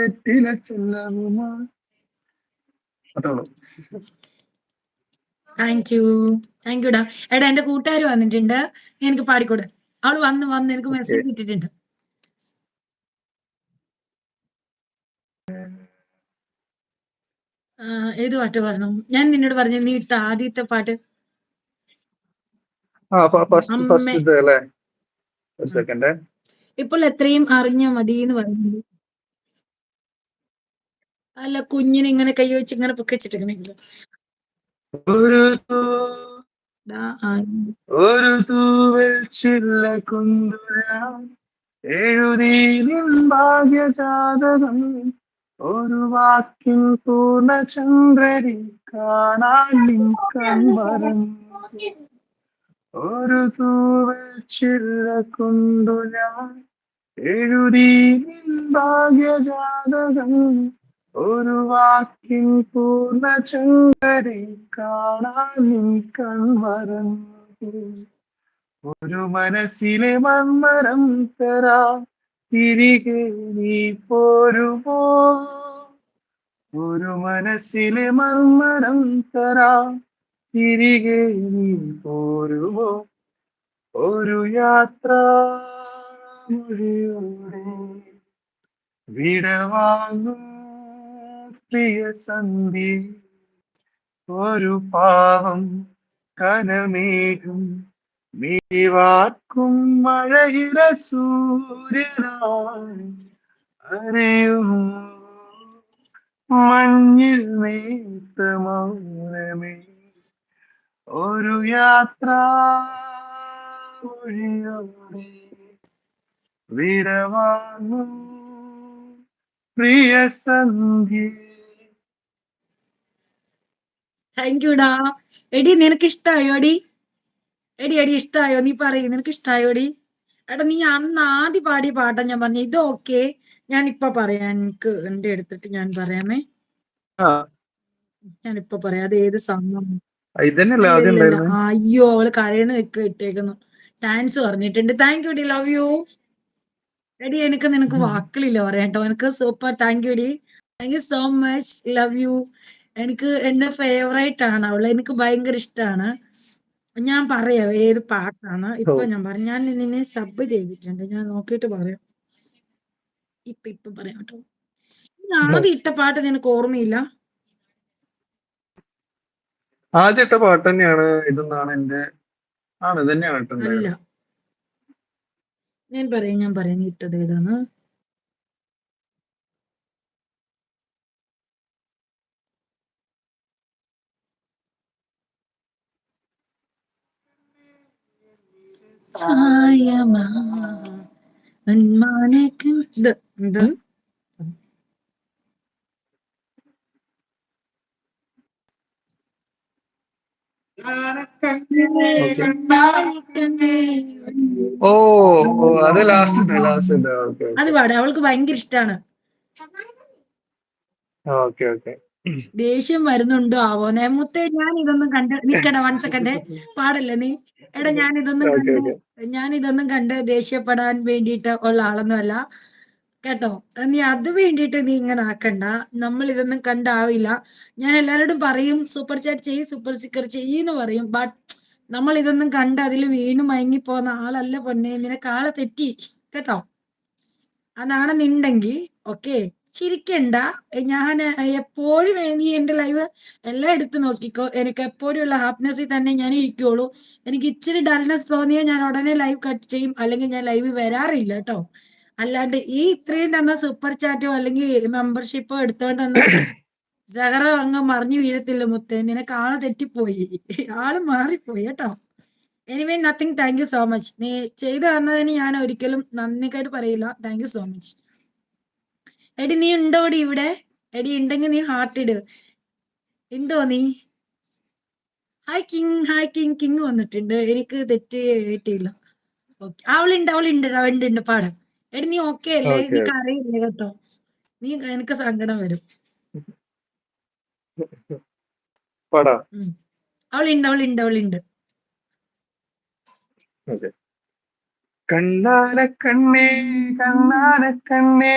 വെറ്റില ചെല്ലവുമാ അത്രയുള്ളൂ താങ്ക് യു താങ്ക് യുടാ എടാ എന്റെ കൂട്ടുകാർ വന്നിട്ടുണ്ട്. നീ എനിക്ക് പാടിക്കൂടെ? അവൾ വന്ന് വന്ന് എനിക്ക് മെസ്സേജ് കിട്ടിട്ടുണ്ട് ഏത് പാട്ട് പറഞ്ഞു? ഞാൻ നിന്നോട് പറഞ്ഞു നീ ഇട്ട ആദ്യത്തെ പാട്ട്. ഇപ്പോൾ എത്രയും അറിഞ്ഞ മതി എന്ന് പറയുന്നത് അല്ല കുഞ്ഞിനെ ഇങ്ങനെ കൈ വെച്ച് ഇങ്ങനെ പൊക്കിച്ചിട്ടിങ്ങനെ ഒരു ഒരു തൂവൽ ചില്ല കൊണ്ടുവരാം എഴുതി നിൻ ഭാഗ്യജാതകം ഒരു വാക്കിൻ പൂർണചന്ദ്രരി കാണാൻ ഒരു തൂവൽ ചില്ല ഞാൻ എഴുതി ഭാഗ്യജാതകം ഒരു വാക്കിൻ പൂർണ ചുങ്കരി കാണാൻ നിൻ കൺവരം ഒരു മനസ്സിലെ മന്മരം തരാ തിരികെ നീ പോരുമോ? ഒരു മനസ്സിലെ മർമ്മരം തരാ തിരികെ നീ പോരുമോ? ഒരു യാത്ര മൊഴിയോടെ വിടവാങ്ങും പ്രിയ സന്ധി ഒരു പാവം കനമേഘം നീവാർക്കും മഴയില സൂര്യനായി അറിയും മഞ്ഞിൽ നീത്ത മൗനമേ. ഒരു യാത്ര മൊഴിയോടെ വിടവാങ്ങും. പ്രിയ സന്ധ്യ താങ്ക് യുടാ എടി നിനക്ക് ഇഷ്ടായോ എടി? എടി എടി ഇഷ്ടായോ? നീ പറയും നിനക്ക് ഇഷ്ടായോടി എടാ നീ അന്ന് ആദ്യം പാടിയ പാട്ടാ ഞാൻ പറഞ്ഞു. ഇത് ഓക്കെ. ഞാൻ ഇപ്പൊ പറയാം. എനിക്ക് എന്റെ എടുത്തിട്ട് ഞാൻ പറയാമേ. ഞാൻ ഇപ്പൊ പറയാം. അത് ഏത് ഉണ്ടായിരുന്നത് അയ്യോ അവൾ കരയണ് നിൽക്ക് ഇട്ടേക്കുന്നു. താങ്ക്സ് പറഞ്ഞിട്ടുണ്ട്. താങ്ക് യു ഡി ലവ് യു എടി എനിക്ക് നിനക്ക്. വാക്കുകളില്ല പറയാം കേട്ടോ. എനിക്ക് സൂപ്പർ താങ്ക് യു ഡി thank you so much love you എനിക്ക് എന്റെ ഫേവറേറ്റ് ആണ് അവൾ. എനിക്ക് ഭയങ്കര ഇഷ്ടമാണ് ഞാൻ പറയാം ഏത് പാട്ടാണ്. ഇപ്പൊ ഞാൻ പറയാം. ഞാൻ നിന്നെ സബ് ചെയ്തിട്ടുണ്ട്. ഞാൻ നോക്കിയിട്ട് പറയാം. ഇപ്പൊ ഇപ്പൊ പറയാം കേട്ടോ. ആദ്യ ആദ്യം ഇട്ട പാട്ട് നിനക്ക് ഓർമ്മയില്ല? ആദ്യത്തെ പാട്ട് തന്നെയാണ്. ഇതെന്നാണ് എന്റെ ആണ് ഇതന്നെയാണ് തന്നെയാണ് അല്ല. ഞാൻ പറയാം ഞാൻ പറയാം. ഇട്ടത് ഏതാണ്? ചായമാ ഉന്മാനക്ക് ഇത് ഇത് ഓ ഓ അത് ലാസ്റ്റ് ലാസ്റ്റ് ഓക്കെ. അത് പാടാം അവൾക്ക് ഭയങ്കര ഇഷ്ടാണ്. Okay okay. ദേഷ്യം വരുന്നുണ്ടോ ആവോ? നേമുത്തെ ഞാൻ ഇതൊന്നും കണ്ട് നിക്കട വൺ സെക്കൻഡ് പാടല്ലേ നീ? എടാ ഞാൻ ഇതൊന്നും കണ്ടു ഞാൻ ഇതൊന്നും കണ്ട് ദേഷ്യപ്പെടാൻ വേണ്ടിയിട്ട് ഉള്ള ആളൊന്നുമല്ല. കേട്ടോ? നീ അത് വേണ്ടിയിട്ട് നീ ഇങ്ങനെ ആക്കണ്ട. നമ്മൾ ഇതൊന്നും കണ്ടാവില്ല. ഞാൻ എല്ലാവരോടും പറയും സൂപ്പർ ചാറ്റ് ചെയ്യ് സൂപ്പർ സ്റ്റിക്കർ ചെയ്യെന്ന് പറയും. ബട്ട് നമ്മൾ ഇതൊന്നും കണ്ട് അതിൽ വീണു മയങ്ങി പോകുന്ന ആളല്ല പൊന്നെ. നിനക്ക് ആളെ തെറ്റി. കേട്ടോ? അതാണെന്നുണ്ടെങ്കിൽ ഓക്കെ. ചിരിക്കണ്ട. ഞാൻ എപ്പോഴും നീ എന്റെ ലൈവ് എല്ലാം എടുത്തു നോക്കിക്കോ. എനിക്ക് എപ്പോഴും ഉള്ള ഹാപ്പിനെസ്സിൽ തന്നെ ഞാൻ ഇരിക്കുള്ളൂ. എനിക്ക് ഇച്ചിരി ഡൾനെസ് തോന്നിയാൽ ഞാൻ ഉടനെ ലൈവ് കട്ട് ചെയ്യും. അല്ലെങ്കിൽ ഞാൻ ലൈവ് വരാറില്ല കേട്ടോ അല്ലാണ്ട് ഈ ഇത്രയും തന്ന സൂപ്പർ ചാറ്റോ അല്ലെങ്കിൽ മെമ്പർഷിപ്പോ എടുത്തോണ്ട് തന്ന സഹറ അങ്ങ് മറിഞ്ഞു വീഴത്തില്ല മുത്തേ. നിനക്ക് ആളെ തെറ്റിപ്പോയി. ആൾ മാറിപ്പോയി കേട്ടോ anyway nothing thank you so much much നീ ചെയ്തു തന്നതിന് ഞാൻ ഒരിക്കലും നന്ദിക്കായിട്ട് പറയില്ല. താങ്ക് യു സോ മച്ച് എടി നീ ഉണ്ടോടി ഇവിടെ? എടി ഉണ്ടെങ്കിൽ നീ ഹാർട്ട് ഇട്. ഉണ്ടോ നീ? Hi king hi king king വന്നിട്ടുണ്ട്. എനിക്ക് തെറ്റ് കിട്ടിയില്ല. ഓക്കെ അവളുണ്ട് അവളുണ്ട് അവളുണ്ട് ഉണ്ട് പാടാം. എടി നീ ഓക്കെ അല്ലേ? നീ കറിയില്ലേ കേട്ടോ? നീ എനിക്ക് സങ്കടം വരും. അവളുണ്ട് അവളുണ്ട് അവളുണ്ട്. கண்ணான கண்ணே கண்ணான கண்ணே.